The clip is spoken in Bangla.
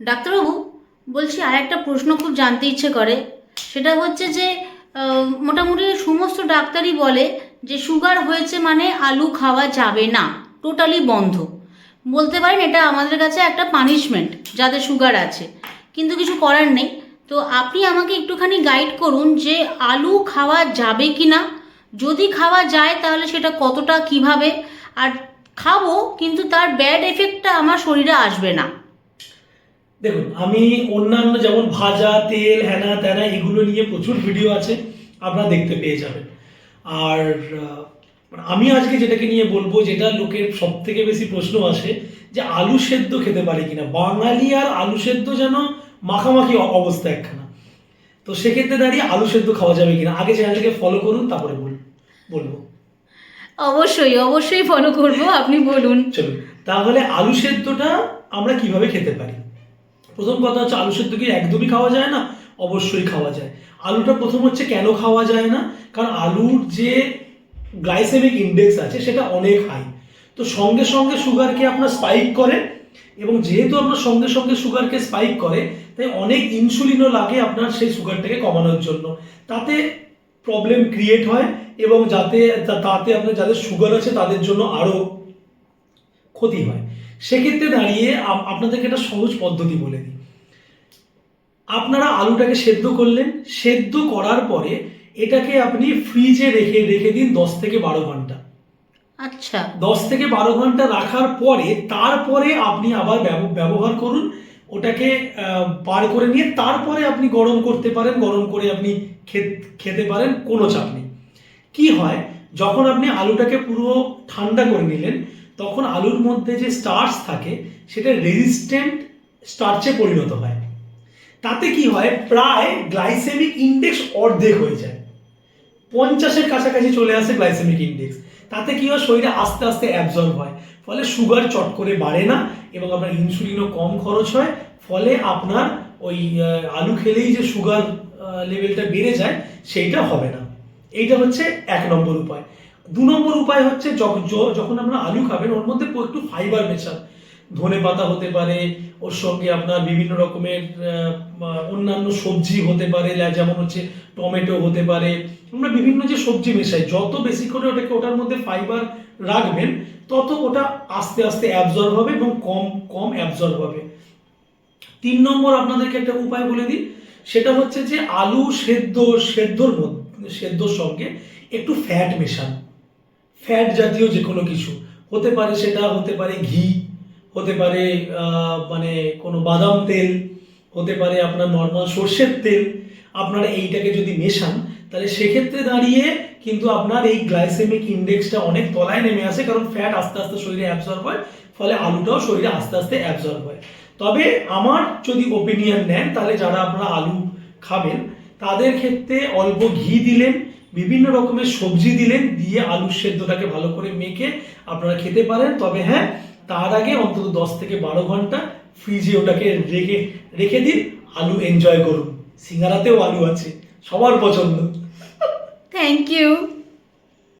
ডাক্তারবাবু, বলছি আর একটা প্রশ্ন খুব জানতে ইচ্ছে করে। সেটা হচ্ছে যে মোটামুটি সমস্ত ডাক্তারই বলে যে সুগার হয়েছে মানে আলু খাওয়া যাবে না, টোটালি বন্ধ। বলতে পারেন এটা আমাদের কাছে একটা পানিশমেন্ট যাদের সুগার আছে। কিন্তু কিছু করার নেই। তো আপনি আমাকে একটুখানি গাইড করুন যে আলু খাওয়া যাবে কি না যদি খাওয়া যায় তাহলে সেটা কতটা, কীভাবে? আর খাব, কিন্তু তার ব্যাড এফেক্টটা আমার শরীরে আসবে না। দেখুন আমি অন্যান্য যেমন ভাজা তেল হ্যানা ত্যানা এগুলো নিয়ে প্রচুর ভিডিও আছে আপনারা দেখতে পেয়ে যাবেন। আর আমি আজকে যেটাকে নিয়ে বলব যেটা লোকের সব থেকে বেশি প্রশ্ন আসে যে আলু সেদ্ধ খেতে পারি কিনা। বাঙালি আর আলু সেদ্ধ যেন মাখামাখি অবস্থা একখানা। তো সেক্ষেত্রে দাঁড়িয়ে আলু সেদ্ধ খাওয়া যাবে কিনা আগে চ্যানেলটাকে ফলো করুন তারপরে বল বলব। অবশ্যই অবশ্যই ফলো করব আপনি বলুন। চলুন তাহলে আলু সেদ্ধটা আমরা কীভাবে খেতে পারি? প্রথম কথা হচ্ছে আলু সেদ্ধ কি একদমই খাওয়া যায় না? অবশ্যই খাওয়া যায়। আলুটা প্রথম হচ্ছে কেন খাওয়া যায় না? কারণ আলুর যে গ্লাইসেমিক ইন্ডেক্স আছে সেটা অনেক হাই। তো সঙ্গে সঙ্গে সুগারকে আপনার স্পাইক করে এবং যেহেতু আপনার সঙ্গে সঙ্গে সুগারকে স্পাইক করে, তাই অনেক ইনসুলিনও লাগে আপনার সেই সুগারটাকে কমানোর জন্য। তাতে প্রবলেম ক্রিয়েট হয় এবং যাতে, তাতে আপনার যাদের সুগার আছে তাদের জন্য আরও ক্ষতি হয়। সেক্ষেত্রে দাঁড়িয়ে আপনাদেরকে একটা সহজ পদ্ধতি বলে দিই। আপনারা আলুটাকে সেদ্ধ করলেন সেদ্ধ করার পরে এটাকে আপনি ফ্রিজে রেখে রেখে দিন দশ থেকে বারো ঘণ্টা। আচ্ছা। দশ থেকে বারো ঘণ্টা রাখার পরে তারপরে আপনি আবার ব্যবহার করুন ওটাকে বার করে নিয়ে তারপরে আপনি গরম করতে পারেন গরম করে আপনি খেতে পারেন কোনো চাপ নেই। কি হয় যখন আপনি আলুটাকে পুরো ঠান্ডা করে নিলেন তখন আলুর মধ্যে যে স্টার্চ থাকে, সেটা রেজিস্ট্যান্ট স্টার্চে পরিণত হয়। তাতে কি হয়? প্রায় গ্লাইসেমিক ইন্ডেক্স অর্ধেক হয়ে যায়। পঞ্চাশের কাছাকাছি চলে আসে গ্লাইসেমিক ইন্ডেক্স তাতে কি হয়? শরীরে আস্তে আস্তে অ্যাবজর্ব হয়। ফলে সুগার চট করে বাড়ে না এবং আপনার ইনসুলিনও কম খরচ হয়। ফলে আপনার ওই আলু খেলেই যে সুগার লেভেলটা বেড়ে যায়, সেইটা হবে না। এইটা হচ্ছে এক নম্বর উপায়। দু নম্বর উপায় হচ্ছে যখন আপনারা আলু খাবেন, ওর মধ্যে একটু ফাইবার মেশান। ধনে পাতা হতে পারে, ওর সঙ্গে আপনার বিভিন্ন রকমের অন্যান্য সবজি হতে পারে যেমন হচ্ছে টমেটো হতে পারে। আমরা বিভিন্ন যে সবজি মেশাই, যত বেশি করে ওটাকে ওটার মধ্যে ফাইবার রাখবেন, তত ওটা আস্তে আস্তে অ্যাবজর্ব হবে এবং কম কম অ্যাবজর্ব হবে। তিন নম্বর আপনাদেরকে একটা উপায় বলে দিই, সেটা হচ্ছে যে আলু সেদ্ধ, সেদ্ধর মধ্যে, সেদ্ধর সঙ্গে একটু ফ্যাট মেশান। ফ্যাট জাতীয় যে কোনো কিছু। হতে পারে সেটা হতে পারে ঘি, হতে পারে মানে কোনো বাদাম তেল, হতে পারে আপনার নর্মাল সর্ষের তেল। আপনারা এইটাকে যদি মেশান, তাহলে সেক্ষেত্রে দাঁড়িয়ে কিন্তু আপনার এই গ্লাইসেমিক ইন্ডেক্সটা অনেক তলায় নেমে আসে, কারণ ফ্যাট আস্তে আস্তে শরীরে অ্যাবজর্ব হয়, ফলে আলুটাও শরীরে আস্তে আস্তে অ্যাবজর্ব হয়। তবে আমার যদি ওপিনিয়ন নেন, তাহলে যারা আপনারা আলু খাবেন, তাদের ক্ষেত্রে অল্প ঘি দিলেন বিভিন্ন রকমের সবজি দিলেন, দিয়ে আলুর সেদ্ধটাকে ভালো করে মেখে আপনারা খেতে পারেন। তবে হ্যাঁ তার আগে অন্তত দশ থেকে বারো ঘণ্টা ফ্রিজে ওটাকে রেখে রেখে দিন। আলু এনজয় করুন। সিঙ্গারাতেও আলু আছে। সবার পছন্দ। Thank you